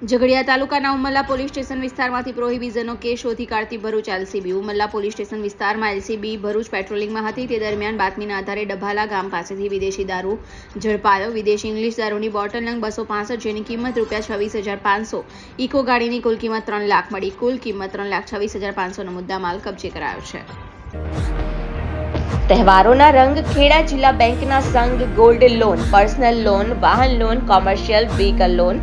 ઝઘડિયા તાલુકાના Umalla police station વિસ્તારમાંથી પ્રોહિબિઝનનો કેસ શોધી કાઢતી Bharuch LCB. Umalla police station વિસ્તારમાં એલસીબી ભરૂચ પેટ્રોલિંગમાં હતી. તે દરમિયાન બાતમીના આધારે ડભાલા ગામ પાસેથી વિદેશી દારૂ ઝડપાયો. વિદેશી ઇંગ્લિશ દારૂની બોટલ નંગ બસો પાસઠ જેની કિંમત રૂપિયા છવ્વીસ હજાર પાંચસો, ઇકો ગાડીની કુલ કિંમત ત્રણ લાખ મળી. કુલ કિંમત ત્રણ લાખ છવ્વીસ હજાર પાંચસોનો મુદ્દામાલ કબજે કરાયો છે. તહેવારોના રંગ ખેડા જિલ્લા બેંકના સંઘ ગોલ્ડ લોન, પર્સનલ લોન, વાહન loan, commercial vehicle loan